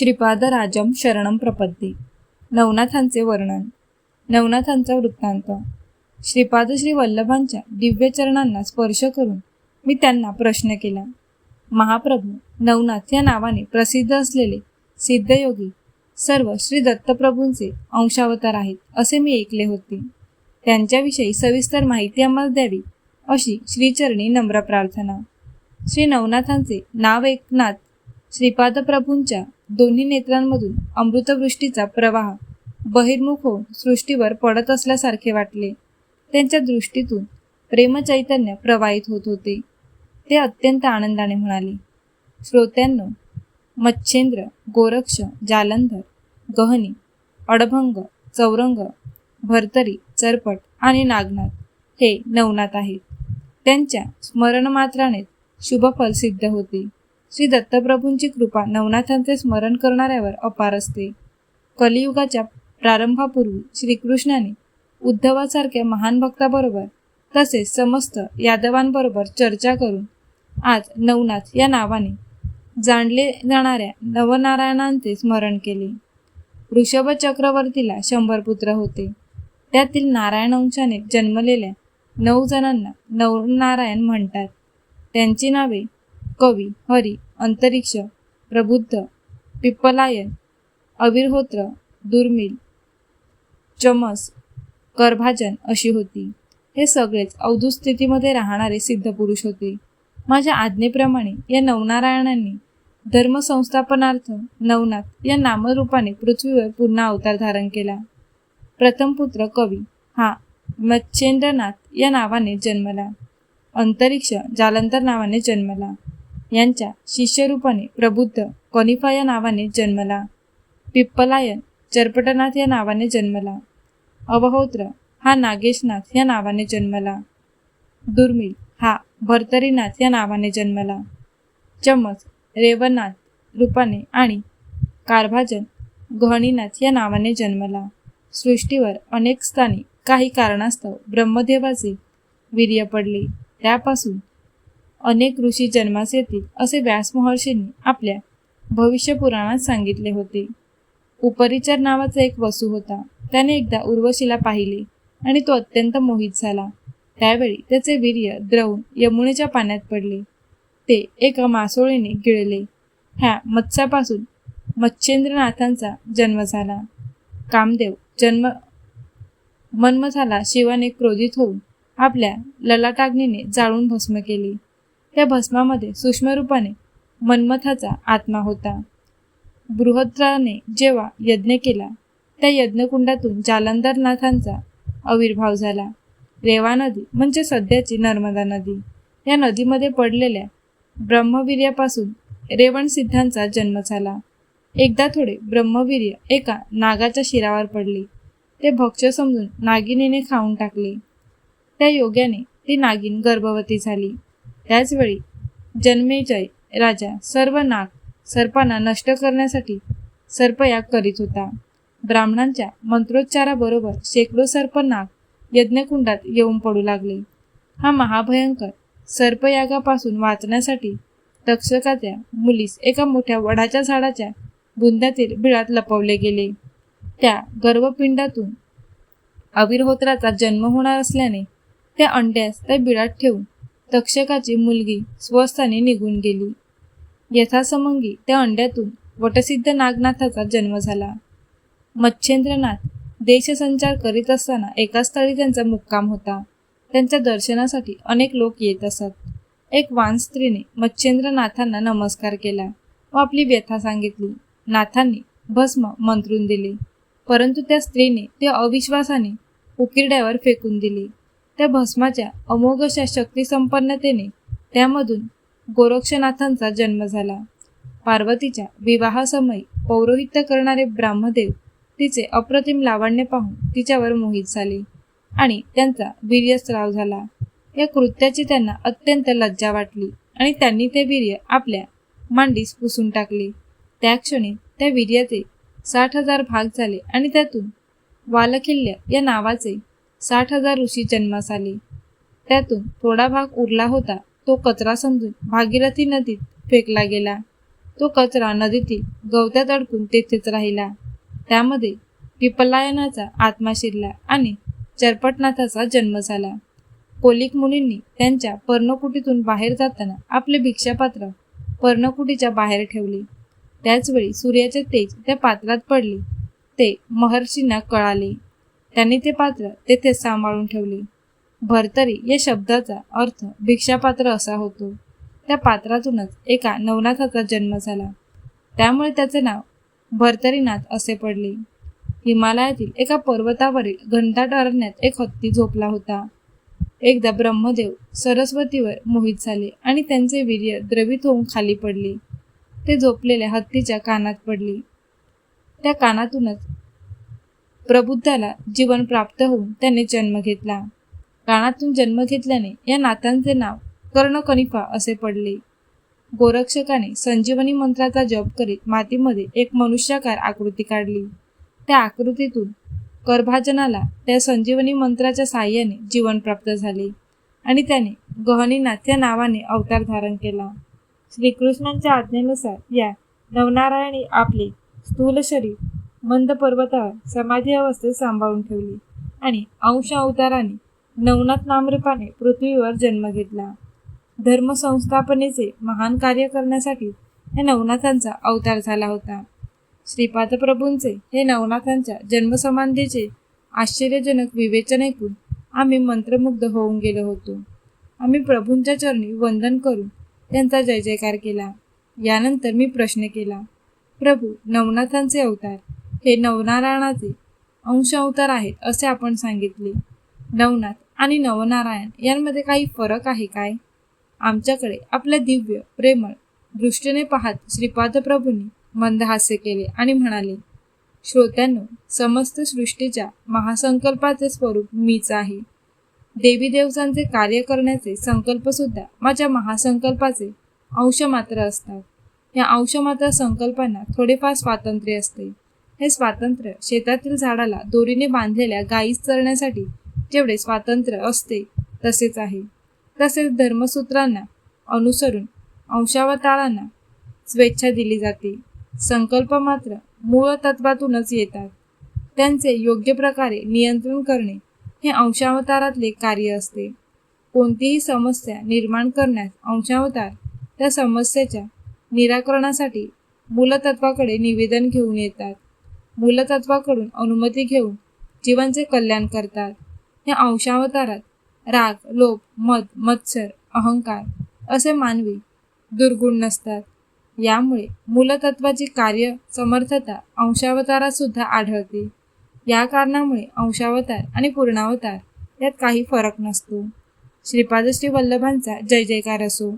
श्रीपादराजम शरणम प्रपद्ये. नवनाथांचे वर्णन. नवनाथांचा वृत्तांत. श्रीपाद श्री वल्लभांच्या दिव्य चरणांना स्पर्श करून मी त्यांना प्रश्न केला. महाप्रभू नवनाथ या नावाने प्रसिद्ध असलेले सिद्धयोगी सर्व श्री दत्तप्रभूंचे अंशावतार आहेत असे मी ऐकले होते. त्यांच्याविषयी सविस्तर माहिती आम्हाला द्यावी अशी श्रीचरणी नम्र प्रार्थना. श्री नवनाथांचे नाव एकनाथ. श्रीपादप्रभूंच्या दोन्ही नेत्रांमधून अमृतवृष्टीचा प्रवाह बहिर्मुख होऊन सृष्टीवर पडत असल्यासारखे वाटले. त्यांच्या दृष्टीतून प्रेमचैतन्य प्रवाहित होत होते. ते अत्यंत आनंदाने म्हणाले श्रोत्यांनो मच्छेंद्र गोरक्ष जालंधर गहनी अडभंग चौरंग भरतरी चरपट आणि नागनाथ हे नवनाथ आहेत. त्यांच्या स्मरणमात्राने शुभफल सिद्ध होते. श्री दत्तप्रभूंची कृपा नवनाथांचे स्मरण करणाऱ्यावर अपार असते. कलियुगाच्या प्रारंभापूर्वी श्रीकृष्णाने उद्धवासारख्या महान भक्ताबरोबर तसेच समस्त यादवांबरोबर चर्चा करून आज नवनाथ या नावाने जाणले जाणाऱ्या नवनारायणांचे स्मरण केले. वृषभ चक्रवर्तीला शंभर पुत्र होते. त्यातील नारायण अंशाने जन्मलेल्या नऊ जणांना नवनारायण म्हणतात. त्यांची नावे कवी हरी अंतरिक्ष प्रबुद्ध पिप्पलायन अविरहोत्र दुर्मिल चमस करभाजन अशी होती. हे सगळेच अवधूत स्थितीमध्ये राहणारे सिद्ध पुरुष होते. माझ्या आज्ञेप्रमाणे या नवनारायणांनी धर्मसंस्थापनार्थ नवनाथ या नामरूपाने पृथ्वीवर पुन्हा अवतार धारण केला. प्रथम पुत्र कवी हा मच्छेंद्रनाथ या नावाने जन्मला. अंतरिक्ष जालंतर नावाने जन्मला. यांच्या शिष्यरूपाने प्रबुद्ध कोनिफा या नावाने जन्मला. पिप्पलायन चरपटनाथ या नावाने जन्मला. अवहोत्र हा नागेशनाथ या नावाने जन्मला. दुर्मिळ हा भर्तरीनाथ या नावाने जन्मला. चमस रेवनाथ रूपाने आणि कारभाजन गहणीनाथ या नावाने जन्मला. सृष्टीवर अनेक स्थानी काही कारणास्तव ब्रह्मदेवाचे वीर्य पडले. त्यापासून अनेक ऋषी जन्मास येतील असे व्यासमहर्षींनी आपल्या भविष्य पुराणात सांगितले होते. उपरिचर नावाचा एक वसू होता. त्याने एकदा उर्वशीला पाहिले आणि तो अत्यंत मोहित झाला. त्यावेळी त्याचे वीर्य द्रवून यमुनेच्या पाण्यात पडले. ते एका मासोळीने गिळले. ह्या मत्स्यापासून मच्छेंद्रनाथांचा जन्म झाला. कामदेव जन्म मन्मथाला शिवाने क्रोधित होऊन आपल्या ललाटाग्नीने जाळून भस्म केली. त्या भस्मामध्ये सूक्ष्मरूपाने मन्मथाचा आत्मा होता. बृहद्राने जेव्हा यज्ञ केला त्या यज्ञकुंडातून जालंधरनाथांचा आविर्भाव झाला. रेवा नदी म्हणजे सध्याची नर्मदा नदी. या नदीमध्ये पडलेल्या ब्रह्मवीर्यापासून रेवण सिद्धांचा जन्म झाला. एकदा थोडे ब्रह्मवीर्य एका नागाच्या शिरावर पडले. ते भक्ष समजून नागिनीने खाऊन टाकले. त्या योग्याने ती नागिन गर्भवती झाली. त्याचवेळी जन्मेजय राजा सर्व नाग सर्पांना नष्ट करण्यासाठी सर्पयाग करीत होता. ब्राह्मणांच्या मंत्रोच्चाराबरोबर शेकडो सर्प नाग यज्ञकुंडात येऊन पडू लागले. हा महाभयंकर सर्पयागापासून वाचण्यासाठी तक्षकाच्या मुलीस एका मोठ्या वडाच्या झाडाच्या बुंद्यातील बिळात लपवले गेले. त्या गर्भपिंडातून अविर्होत्राचा जन्म होणार असल्याने त्या अंड्यास त्या बिळात ठेवून तक्षकाची मुलगी स्वस्थाने निघून गेली. यथासमंगी त्या अंड्यातून वटसिद्ध नागनाथाचा जन्म झाला. मच्छेंद्रनाथ देशसंचार करीत असताना एका स्थळी त्यांचा मुक्काम होता. त्यांच्या दर्शनासाठी अनेक लोक येत असत. एक वान स्त्रीने मच्छेंद्रनाथांना नमस्कार केला व आपली व्यथा सांगितली. नाथांनी भस्म मंत्रून दिले. परंतु त्या स्त्रीने ते अविश्वासाने उकिरड्यावर फेकून दिले. त्या भस्माच्या अमोघ अशा शक्तिसंपन्नतेने त्यामधून गोरक्षनाथांचा जन्म झाला. पार्वतीच्या विवाहासमयी पौरोहित्य करणारे ब्राह्मदेव तिचे अप्रतिम लावण्य पाहून तिच्यावर मोहित झाले आणि त्यांचा वीर्यस्राव झाला. या कृत्याची त्यांना अत्यंत लज्जा वाटली आणि त्यांनी ते वीर्य आपल्या मांडीस पुसून टाकले. त्या क्षणी त्या वीर्याचे साठ हजार भाग झाले आणि त्यातून वालकिल्ल्य या नावाचे साठ हजार ऋषी जन्मास आले. त्यातून थोडा भाग उरला होता. तो कचरा समजून भागीरथी नदीत फेकला गेला. तो कचरा नदीतील गवत्यात अडकून तेथेच राहिला. त्यामध्ये पिपलायनाचा आत्मा शिरला आणि चरपटनाथाचा जन्म झाला. कोलिक मुनींनी त्यांच्या पर्णकुटीतून बाहेर जाताना आपले भिक्षापात्र पर्णकुटीच्या बाहेर ठेवले. त्याचवेळी सूर्याचे तेज त्या पात्रात पडले. ते महर्षींना कळाले. त्यांनी ते पात्र तेथे सांभाळून ठेवले. भरतरी या शब्दाचा अर्थ भिक्षापात्र असा होतो. त्या पात्रातूनच एका नवनाथाचा जन्म झाला. त्यामुळे त्याचे नाव भरतरीनाथ असे पडले. हिमालयातील एका पर्वतावरील घंटाट अरण्यात एक हत्ती झोपला होता. एकदा ब्रह्मदेव सरस्वतीवर मोहित झाले आणि त्यांचे वीर्य द्रवित होऊन खाली पडले. ते झोपलेल्या हत्तीच्या कानात पडले. त्या कानातूनच प्रबुद्धाला जीवन प्राप्त होऊन त्याने जन्म घेतला. कानातून जन्म घेतल्याने या नाथांचे नाव कर्णकनिफा असे पडले. गोरक्षकाने संजीवनी मंत्राचा जप करीत मातीमध्ये एक मनुष्याकार आकृती काढली. त्या आकृतीतून गर्भाजनाला त्या संजीवनी मंत्राच्या साह्याने जीवन प्राप्त झाले आणि त्याने गहनीनाथ या नावाने अवतार धारण केला. श्रीकृष्णांच्या आज्ञेनुसार या नवनारायणी आपले स्थूल शरीर मंद पर्वतावर समाधी अवस्थेत सांभाळून ठेवली आणि अंश अवताराने नवनाथ नामरूपाने पृथ्वीवर जन्म घेतला. धर्म संस्थापनेचे महान कार्य करण्यासाठी या नवनाथांचा अवतार झाला होता. श्रीपाद प्रभूंचे हे नवनाथांच्या जन्मसमाधीचे आश्चर्यजनक विवेचन ऐकून आम्ही मंत्रमुग्ध होऊन गेलो होतो. आम्ही प्रभूंच्या चरणी वंदन करून त्यांचा जय जयकार केला. यानंतर मी प्रश्न केला प्रभू नवनाथांचे अवतार हे नवनारायणाचे अंश अवतार आहेत असे आपण सांगितले. नवनाथ आणि नवनारायण यांमध्ये काही फरक आहे काय? आमच्याकडे आपल्या दिव्य प्रेमळ दृष्टीने पाहत श्रीपादप्रभूंनी मंदहास्य केले आणि म्हणाले श्रोत्यांनो समस्त सृष्टीच्या महासंकल्पाचे स्वरूप मीच आहे. देवी देवतांचे कार्य करण्याचे संकल्पसुद्धा माझ्या महासंकल्पाचे अंश मात्र असतात. या अंशमात्र संकल्पांना थोडेफार स्वातंत्र्य असते. हे स्वातंत्र्य शेतातील झाडाला दोरीने बांधलेल्या गायीस चरण्यासाठी जेवढे स्वातंत्र्य असते तसेच आहे. तसेच धर्मसूत्रांना अनुसरून अंशावतारांना स्वेच्छा दिली जाते. संकल्प मात्र मूळ तत्वातूनच येतात. त्यांचे योग्य प्रकारे नियंत्रण करणे हे अंशावतारातले कार्य असते. कोणतीही समस्या निर्माण करण्यास अंशावतार त्या समस्येच्या निराकरणासाठी मूलतत्वाकडे निवेदन घेऊन येतात. मूलतत्वाकडून अनुमती घेऊन जीवांचे कल्याण करतात. या अंशावतारात राग लोभ मद मत्सर अहंकार असे मानवी दुर्गुण नसतात. यामुळे मूलतत्वाची कार्य समर्थता अंशावतारात सुद्धा आढळते. या कारणामुळे अंशावतार आणि पूर्णावतार यात काही फरक नसतो. श्रीपादश्री वल्लभांचा जय जयकार असो.